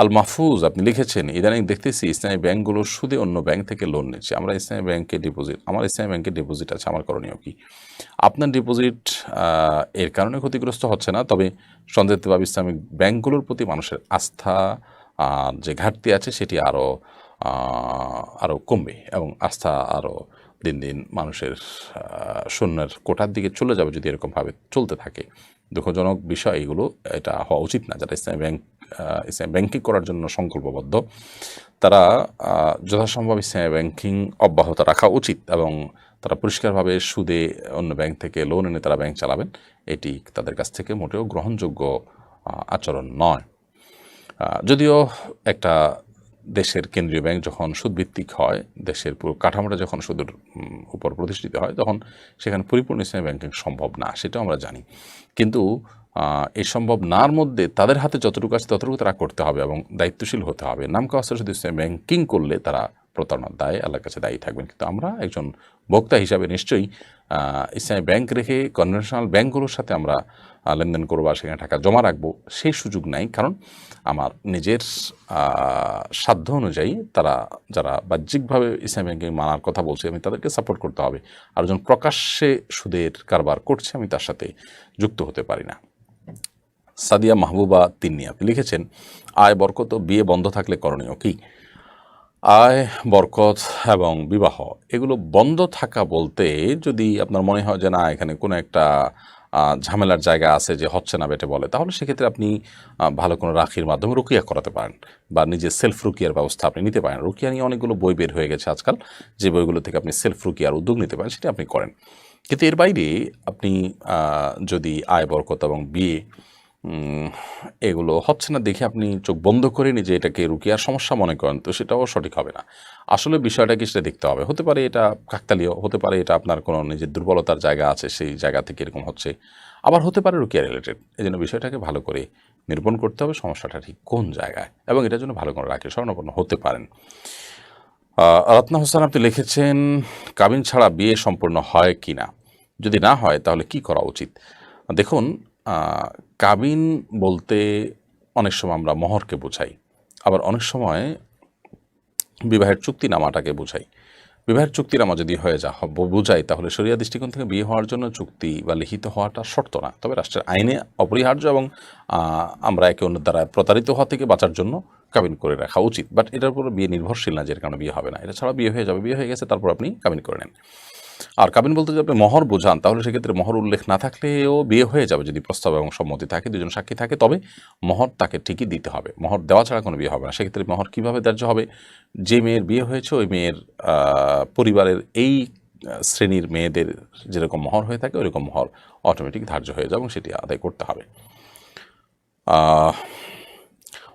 আল মাহফুজ আপনি লিখেছেন, ইদানিং দেখতেছি ইসলামী ব্যাংকগুলোর সুদে অন্য ব্যাংক থেকে লোন নিচ্ছে। আমরা ইসলামী ব্যাংকে ডিপোজিট আমার ইসলামী ব্যাংকে ডিপোজিট আছে, আমার করণীয় কি? আপনার ডিপোজিট এর কারণে ক্ষতিগ্রস্ত হচ্ছে না, তবে সন্দেহভাবে ইসলামিক ব্যাংকগুলোর প্রতি মানুষের আস্থা যে ঘাটতি আছে সেটি আরও আরও কমবে এবং আস্থা আরও দিন দিন মানুষের শূন্যের কোটার দিকে চলে যাবে যদি এরকমভাবে চলতে থাকে। দুঃখজনক বিষয় এগুলো, এটা হওয়া উচিত না যারা ইসলামী ব্যাংক ইসলামী ব্যাংকিং করার জন্য সংকল্পবদ্ধ। তারা যথাসম্ভব ইসলামী ব্যাংকিং অব্যাহত রাখা উচিত এবং তারা পরিষ্কারভাবে সুদে অন্য ব্যাংক থেকে লোন এনে তারা ব্যাংক চালাবেন। এটি তাদের কাছ থেকে মোটেও গ্রহণযোগ্য আচরণ নয়। যদিও একটা দেশের কেন্দ্রীয় ব্যাংক যখন সুদভিত্তিক হয়, দেশের পুরো কাঠামোটা যখন সুদের উপর প্রতিষ্ঠিত হয়, তখন সেখানে পরিপূর্ণ ইসলামী ব্যাংকিং সম্ভব না, সেটাও আমরা জানি। কিন্তু এই সম্ভব নার মধ্যে তাদের হাতে যতটুকু আছে ততটুকু তারা করতে হবে এবং দায়িত্বশীল হতে হবে। নাম কাওয়াস্তার শুধু ব্যাংকিং করলে তারা প্রতারণার দায় আল্লাহর কাছে দায়ী থাকবেন। কিন্তু আমরা একজন ভোক্তা হিসাবে নিশ্চয়ই ইসলামী ব্যাংক রেখে কনভেনশনাল ব্যাংকগুলোর সাথে আমরা লেনদেন করব বা সেখানে টাকা জমা রাখব সেই সুযোগ নাই। কারণ আমার নিজের সাধ্য অনুযায়ী তারা যারা বাহ্যিকভাবে ইসলামী ব্যাংকিং মানার কথা বলছে, আমি তাদেরকে সাপোর্ট করতে হবে। আর একজন প্রকাশ্যে সুদের কারবার করছে, আমি তার সাথে যুক্ত হতে পারি না। সাদিয়া মাহবুবা তিন্নি আপনি লিখেছেন, আয় বরকত ও বিয়ে বন্ধ থাকলে করণীয় কি? আয় বরকত এবং বিবাহ, এগুলো বন্ধ থাকা বলতে যদি আপনার মনে হয় যে না, এখানে কোনো একটা ঝামেলার জায়গা আছে যে হচ্ছে না বেটে বলে, তাহলে সেক্ষেত্রে আপনি ভালো কোনো রাখির মাধ্যমে রুকিয়া করাতে পারেন বা নিজের সেলফ রুকিয়ার ব্যবস্থা আপনি নিতে পারেন। রুকিয়া নিয়ে অনেকগুলো বই বের হয়ে গেছে আজকাল, যে বইগুলো থেকে আপনি সেলফ রুকিয়ার উদ্যোগ নিতে পারেন, সেটা আপনি করেন। কিন্তু এর বাইরে আপনি যদি আয় বরকত এবং বিয়ে এগুলো হচ্ছে না, দেখে আপনি চোখ বন্ধ করে নিজে এটাকে রুকিয়ার সমস্যা মনে করেন তো সেটাও সঠিক হবে না। আসলে বিষয়টা কি সেটা দেখতে হবে। হতে পারে এটা কাকতালীয়, হতে পারে এটা আপনার কোনো নিজের দুর্বলতার জায়গা আছে, সেই জায়গা থেকে এরকম হচ্ছে। আবার হতে পারে রুকিয়া রিলেটেড এই জন্য বিষয়টাকে ভালো করে নিরূপণ করতে হবে সমস্যাটা ঠিক কোন জায়গায়, এবং এটার জন্য ভালো করে রাখে, স্বর্ণপন্ন হতে পারেন। রত্না হোসেন আপনি লিখেছেন, কাবিন ছাড়া বিয়ে সম্পূর্ণ হয় কি না যদি না হয় তাহলে কি করা উচিত? দেখুন কাবিন বলতে অনেক সময় আমরা মহরকে বোঝাই, আবার অনেক সময় বিবাহের চুক্তিনামাটাকে বোঝাই। বিবাহের চুক্তিনামা যদি হয়ে যা বোঝাই, তাহলে শরিয়া দৃষ্টিকোণ থেকে বিয়ে হওয়ার জন্য চুক্তি বা লিখিত হওয়াটা শর্ত না। তবে রাষ্ট্রের আইনে অপরিহার্য এবং আমরা একে অন্যের দ্বারা প্রতারিত হওয়া থেকে বাঁচার জন্য কাবিন করে রাখা উচিত। বাট এটার উপর বিয়ে নির্ভরশীল না, যে কারণে বিয়ে হবে না। এটা ছাড়া বিয়ে হয়ে যাবে, বিয়ে হয়ে গেছে, তারপর আপনি কাবিন করে নেন। আর কাবিন বলতে যদি আপনি মহর বোঝান, তাহলে সেক্ষেত্রে মহর উল্লেখ না থাকলেও বিয়ে হয়ে যাবে যদি প্রস্তাব এবং সম্মতি থাকে, দুজন সাক্ষী থাকে, তবে মহর তাকে ঠিকই দিতে হবে। মহর দেওয়া ছাড়া কোনো বিয়ে হবে না। সেক্ষেত্রে মহর কীভাবে ধার্য হবে? যে মেয়ের বিয়ে হয়েছে, ওই মেয়ের পরিবারের এই শ্রেণির মেয়েদের যেরকম মহর হয়ে থাকে, ওইরকম মহর অটোমেটিক ধার্য হয়ে যাবে এবং সেটি আদায় করতে হবে।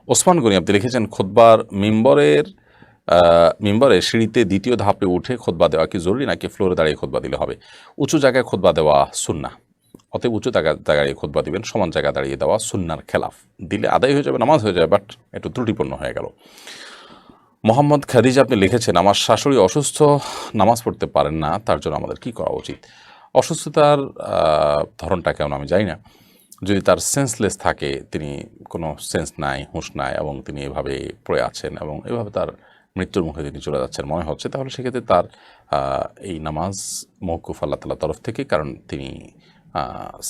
ওসমান গনি আপনি লিখেছেন, খোদবার মিম্বরের মিম্বরে সিঁড়িতে দ্বিতীয় ধাপে উঠে খোদবা দেওয়া কি জরুরি নাকি ফ্লোরে দাঁড়িয়ে খোদবা দিলে হবে? উঁচু জায়গায় খোদবা দেওয়া সুন্না অতএব উঁচু জায়গায় দাঁড়িয়ে খোদবা দিবেন, সমান জায়গায় দাঁড়িয়ে দেওয়া সুন্নার খেলাফ। দিলে আদায় হয়ে যাবে, নামাজ হয়ে যাবে বাট একটু ত্রুটিপূর্ণ হয়ে গেল। মোহাম্মদ খাদিজা আপনি লিখেছেন, আমার শাশুড়ি অসুস্থ, নামাজ পড়তে পারেন না, তার জন্য আমাদের কি করা উচিত? অসুস্থতার ধরনটা কেমন আমি জানি না। যদি তার সেন্সলেস থাকে, তিনি কোনো সেন্স নাই, হুঁশ নাই, এবং তিনি এভাবে পড়ে আছেন, এবং এভাবে তার মৃত্যুর মুখে তিনি চলে যাচ্ছেন মনে হচ্ছে, তাহলে সেক্ষেত্রে তার এই নামাজ মৌকুফ আল্লাহ তাল্লাহ তরফ থেকে, কারণ তিনি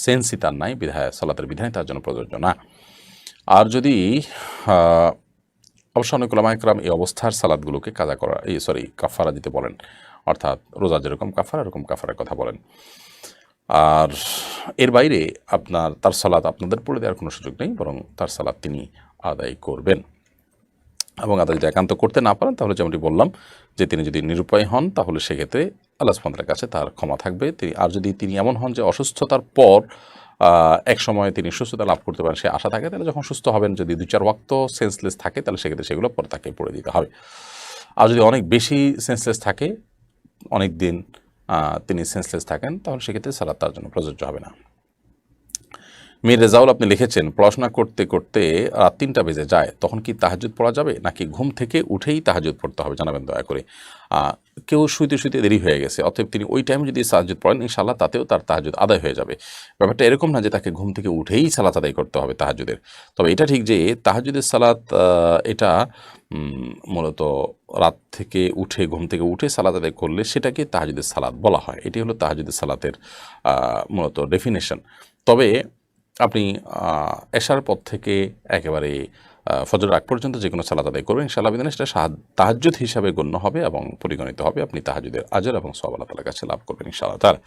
সেন্সই তার নাই, বিধায়, সালাতের বিধায় তার জন্য প্রযোজ্য না। আর যদি অবশ্য অনেক ওলামা এই অবস্থার সালাদগুলোকে কাজা করা, এই, সরি কাফারা দিতে বলেন, অর্থাৎ রোজা যেরকম কাফারা এরকম কাফারার কথা বলেন। আর এর বাইরে আপনার, তার সালাদ আপনাদের পড়ে দেওয়ার কোনো সুযোগ নেই, বরং তার সালাদ তিনি আদায় করবেন। এবং যদি একান্ত করতে না পারেন, তাহলে যেমনটি বললাম যে তিনি যদি নিরুপায় হন, তাহলে সেক্ষেত্রে আল্লাহ সুবহানাহু কাছে তার ক্ষমা থাকবে। তিনি আর যদি তিনি এমন হন যে অসুস্থতার পর এক সময় তিনি সুস্থতা লাভ করতে পারেন, সে আশা থাকে, তাহলে যখন সুস্থ হবেন, যদি দু চার ওয়াক্ত সেন্সলেস থাকে, তাহলে সেক্ষেত্রে সেগুলো পরে তাকে পড়ে দিতে হবে। আর যদি অনেক বেশি সেন্সলেস থাকে, অনেক দিন তিনি সেন্সলেস থাকেন, তাহলে সেক্ষেত্রে সালাদ তার জন্য প্রযোজ্য হবে না। মীর রেজাউল আপনি লিখেছেন, পড়াশোনা করতে করতে রাত তিনটা বেজে যায়, তখন কি তাহাজুদ পড়া যাবে? নাকি ঘুম থেকে উঠেই তাহাজুদ পড়তে হবে? জানাবেন দয়া করে। কেউ শুইতে শুইতে দেরি হয়ে গেছে, অতএব তিনি ওই টাইমে যদি তাহাজুদ পড়েন ইনশাল্লাহ তাতেও তার তাহাজুদ আদায় হয়ে যাবে। ব্যাপারটা এরকম না যে তাকে ঘুম থেকে উঠেই সালাত আদায় করতে হবে তাহাজুদের তবে এটা ঠিক যে তাহাজুদের সালাত এটা মূলত রাত থেকে উঠে, ঘুম থেকে উঠে সালাত আদায় করলে সেটাকে তাহাজুদের সালাত বলা হয়। এটি হলো তাহাজুদের সালাতের মূলত ডেফিনেশন তবে আপনি এশার পর থেকে একেবারে ফজর আগ পর্যন্ত যে কোনো সালাদ আদায় করবেন, ইনশাআল্লাহ বিধানে সেটা তাহাজুদ হিসাবে গণ্য হবে এবং পরিগণিত হবে। আপনি তাহাজুদের আজর এবং সব আল্লাহ কাছে লাভ করবেন ইনশাআল্লাহ। তার